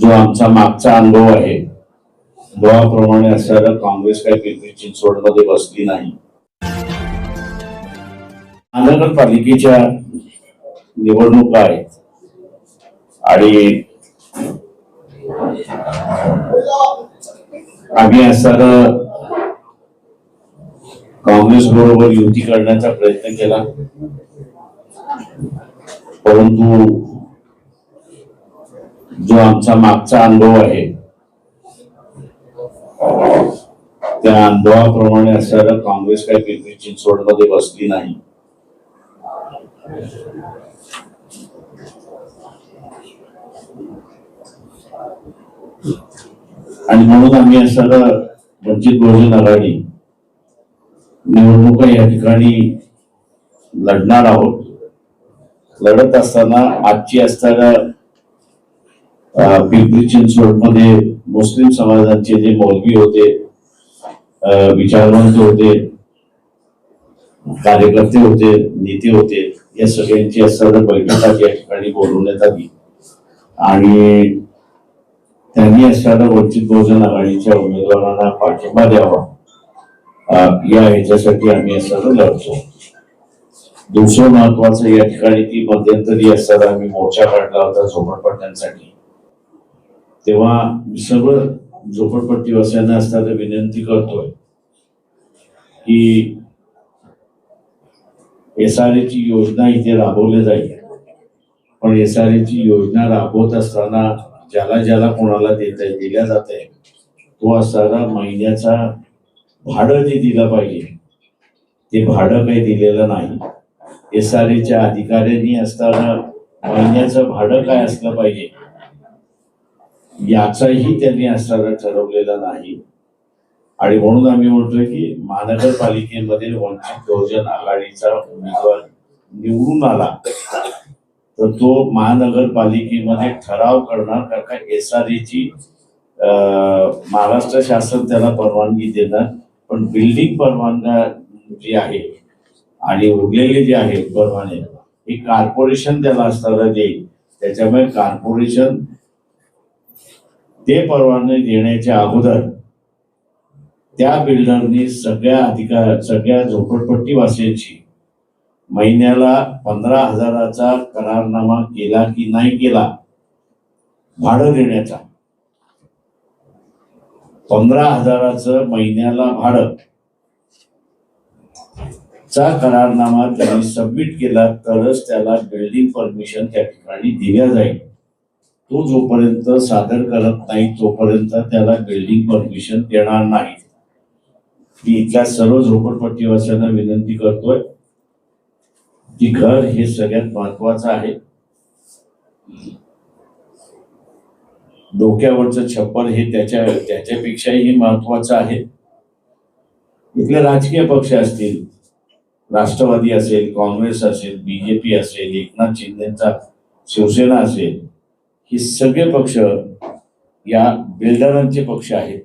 जो आमचा मागचा अनुभव आहे अनुभवाप्रमाणे असणारं काँग्रेस काही पिंपरी चिंचवडमध्ये बसली नाही. महानगरपालिकेच्या निवडणुका आहेत. आणि आम्ही असताना काँग्रेस बरोबर युती करण्याचा प्रयत्न केला. परंतु जो आमचा मागचा अनुभव आहे. त्या अनुभवाप्रमाणे असणारं काँग्रेस काही पिंपरी चिंचवडमध्ये बसली नाही. आणि म्हणून आम्ही असणारं वंचित बहुजन आघाडी निवडणुका या ठिकाणी लढणार आहोत. लढत असताना आजची असताना पिंपरी चिंचवडमध्ये मुस्लिम समाजाचे जे मौलवी होते विचारवंत होते कार्यकर्ते होते नेते होते या सगळ्यांची असताना बैठका या ठिकाणी बोलवण्यात आली. आणि त्यांनी असताना वंचित बहुजन आघाडीच्या उमेदवारांना पाठिंबा द्यावा या ह्याच्यासाठी आम्ही असताना लढतो. दुसरं महत्वाचं या ठिकाणी ती मध्यंतरी असताना आम्ही मोर्चा काढला होता झोपडपट्ट्यांसाठी. तेव्हा मी सर्व झोपडपट्टीवासियांना असताना विनंती करतोय की एस आर ची योजना इथे राबवली जाईल. पण एस आर ची योजना राबवत असताना ज्याला ज्याला कोणाला देत आहे दिल्या जात आहे तो असताना महिन्याचा भाडं जे दिलं पाहिजे ते भाडं काही दिलेलं नाही. एस आर अधिकाऱ्यांनी असताना महिन्याचं भाडं काय असलं पाहिजे याचाही त्यांनी असताना ठरवलेला नाही. आणि म्हणून आम्ही म्हणतोय की महानगरपालिकेमध्ये वंचित बहुजन आघाडीचा उमेदवार निवडून आला तर तो महानगरपालिकेमध्ये ठराव करणार का का एस आर ची महाराष्ट्र शासन त्याला परवानगी देणार पण बिल्डिंग परवानगा जी आहे आणि उरलेले जे आहे परवाने हे कॉर्पोरेशन त्याला असताना देईल. त्याच्यामुळे कॉर्पोरेशन ते परवाने देण्याच्या अगोदर त्या बिल्डरनी सगळ्या अधिकार सगळ्या झोपडपट्टीवासियांची महिन्याला पंधरा हजाराचा करारनामा केला की नाही केला भाडं देण्याचा. पंधरा हजाराचं महिन्याला भाडं चा करारनामा त्यांनी सबमिट केला तरच त्याला बिल्डिंग परमिशन त्या ठिकाणी दिल्या जाईल. तो जोपर्यंत सादर करत नाही तोपर्यंत त्याला बिल्डिंग परमिशन देणार नाही. मी इथल्या सर्व झोपडपट्टीवासियांना विनंती करतोय की घर हे सगळ्यात महत्वाचं आहे. डोक्यावरचं छप्पर हे त्याच्या त्याच्यापेक्षाही महत्वाचं आहे. इथले राजकीय पक्ष असतील राष्ट्रवादी असेल काँग्रेस असेल बीजेपी असेल एकनाथ शिंदेचा शिवसेना असेल हे सगळे पक्ष या बिल्डरांचे पक्ष आहेत.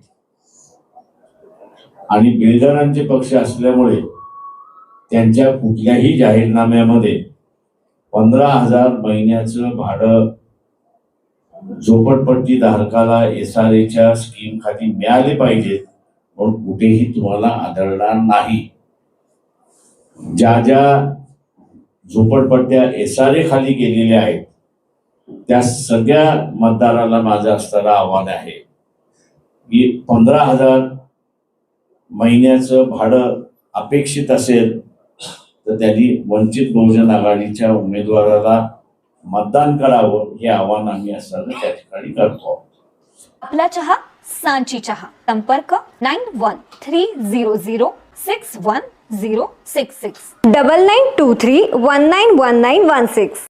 आणि बिल्डरांचे पक्ष असल्यामुळे त्यांच्या कुठल्याही जाहीरनाम्यामध्ये पंधरा हजार महिन्याचं भाडं झोपडपट्टी धारकाला एस आर एच्या स्कीम खाली मिळाले पाहिजेत म्हणून कुठेही तुम्हाला आढळणार नाही. ज्या ज्या झोपडपट्ट्या एस आर ए खाली गेलेल्या आहेत त्या सगळ्या मतदाराला माझं असणारं आव्हान आहे. की पंधरा हजार महिन्याचं भाडं अपेक्षित असेल तर त्यांनी वंचित बहुजन आघाडीच्या उमेदवाराला मतदान करावं हे आव्हान आम्ही असताना त्या ठिकाणी करतो. आपला चहा सांची चहा. संपर्क nine one three zero zero six one zero six six. Double nine two three one nine one nine one six.